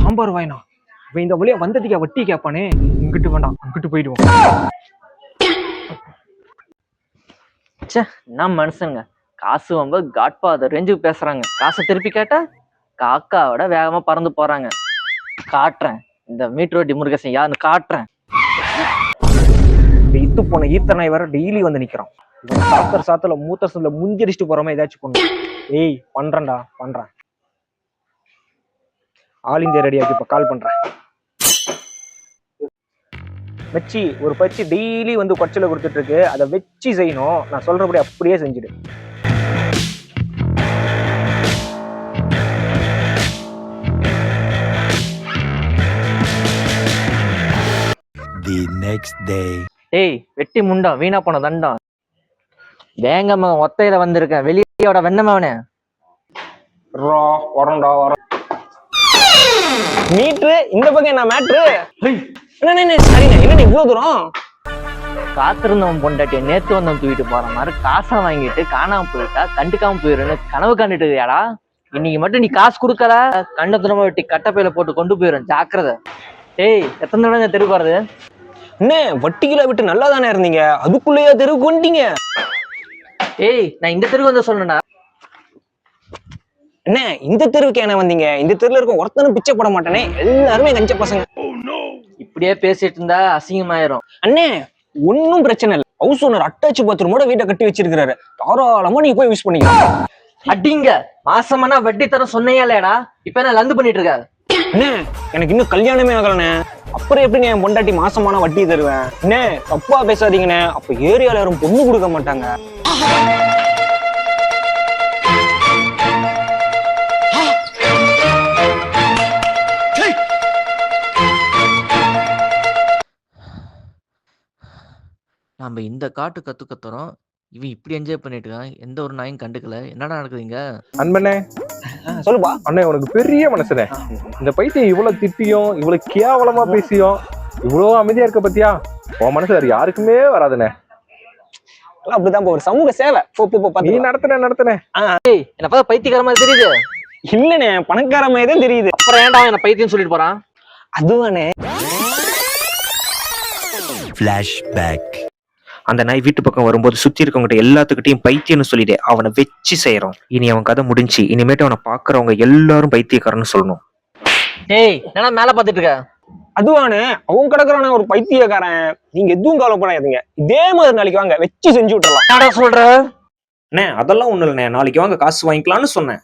சாம்பார் வாயினா? இவன் இந்த வழியா வந்ததுக்கே வட்டி கேட்பானே. இங்கிட்டு வேண்டாம் இங்கிட்டு போயிடுவோம். ச்சே என்ன மனுஷனுங்க? காசு ரொம்ப காட்பாதர் ரேஞ்சுக்கு பேசுறாங்க. காசை திருப்பி கேட்டா காக்காவோட வேகமா பறந்து போறாங்க. காட்டுறேன். இந்த மீட்ரோட்டி முருகேசன் யாருன்னு காட்டுறேன். இந்த இத்து போன நாய் வேற டெய்லி வந்து நிக்கிறான். சாத்தர் சாத்துல மூத்த சொல்ல முஞ்சடிச்சுட்டு போற மாதிரி ஏதாச்சும் பண்ணும் ஏய் பண்றேன்டா பண்றேன். ஆல் இந்தியா ரெடியாக்கு இப்ப கால் பண்றேன். வச்சி ஒரு பச்சி டெய்லி வந்து கொச்சல கொடுத்துட்டு இருக்கு அதை வச்சு செய்யணும். நான் சொல்றபடி அப்படியே செஞ்சுடு. The next day. டேய் வெட்டி முண்டம் வீணா போன தண்டம் வேங்கம்மா ஒத்தையில வந்திருக்கேன். வெளியோட வெண்ணமவனே ரா வரண்டா வர மீட்ரு இந்த பக்கம் என்ன மேட்ரு என்ன சரிண்ணே என்ன இவ்வளவு தூரம்? காத்திருந்தவன் பொண்டாட்டிய நேத்து வந்தவன் தூக்கிட்டு போற மாதிரி காசை வாங்கிட்டு காணாம போயிட்டா கண்டுக்காம போயிருன்னு கனவு கண்டுட்டு இருக்கியாடா? இன்னைக்கு மட்டும் நீ காசு கொடுக்கல? கண்டத்துல வெட்டி கட்டப்பையில போட்டு கொண்டு போயிடும் ஜாக்கிரதை. டேய் எத்தனை தடவை தெரு போறது என்ன வட்டிகளை விட்டு நல்லா தானே இருந்தீங்க? அதுக்குள்ளேயே தெருவுக்கு வந்துட்டீங்க. ஏய் நான் இந்த தெருவு வந்து சொன்னேன்டா என்ன இந்த தெருவுக்கு என்ன வந்தீங்க? இந்த தெருல இருக்க ஒருத்தனும் பிச்சை போட மாட்டானே? எல்லாருமே கஞ்ச பசங்க. இப்படியே பேசிட்டு இருந்தா அசிங்கமாயிரும். அண்ணே ஒன்னும் பிரச்சனை இல்லை. ஹவுஸ் ஓனர் அட்டாச்சு பாத்ரூமோட வீட்டை கட்டி வச்சிருக்காரு தாராளமா நீங்க போய் யூஸ் பண்ணிக்கலாம் அடிங்க. மாசமானா வட்டி தரம் சொன்னையாலேடா இப்ப என்ன லந்து பண்ணிட்டு இருக்க? அண்ணே எனக்கு இன்னும் கல்யாணமே ஆகலண்ணே. அப்புறம் எப்படி என் பொண்டாட்டி மாசமான வட்டி தருவேன்? அண்ணே தப்பா பேசாதீங்கண்ணே. அப்ப ஏரியால யாரும் பொண்ணு கொடுக்க மாட்டாங்க. நம்ம இந்த காட்டு கத்து கத்துறோம் இவன் இப்படி என்ஜாய் பண்ணிட்டு இருக்கான் எந்த ஒரு நாயும் கண்டுக்கல. என்னடா நடக்குதுங்க? அன்பனே சொல்லுப்பா. அண்ணே உனக்கு பெரிய மனசுனே இந்த பைத்தியம் இவ்வளவு திட்டியும் இவ்வளவு கேவலமா பேசியும் இவ்வளவு அமைதியா இருக்க பத்தியா? உன் மனசு வேற யாருக்குமே வராதுண்ணே. எல்லாம் அப்படிதான் போ, ஒரு சமூக சேவை. போ போ, போ நீ பாத்துக்கலாம். நடத்துன நடத்துன ஏய் என்ன பார்த்தா பைத்தியக்கார மாதிரி தெரியுது. இல்லண்ணே பணக்கார மாதிரி தான் தெரியுது. அப்புறம் ஏன்டா என்ன பைத்தியம் சொல்லிட்டு போறான்? அதுவானே Flashback. அந்த நாய் வீட்டு பக்கம் வரும்போது சுத்தி இருக்கவங்ககிட்ட எல்லாத்துக்கிட்டையும் பைத்தியம்னு சொல்லிட்டு அவனை வச்சு செய்யறோம். இனி அவன் கதை முடிஞ்சு இனிமேட்டு அவனை பாக்குறவங்க எல்லாரும் பைத்தியக்காரன்னு சொல்லணும். டேய் என்னடா மேல பாத்துட்டு இருக்க? அதுவானே அவன் கிடக்குறானே ஒரு பைத்தியக்காரன். நீங்க எதுவும் கவலைப்படாதீங்க. இதே மாதிரி நாளைக்கு வாங்க வச்சு செஞ்சு விட்டுறலாம். என்னடா சொல்ற? அண்ணே அதெல்லாம் ஒண்ணு இல்லைண்ணே. நாளைக்கு வாங்க காசு வாங்கிக்கலாம்னு சொன்னேன்.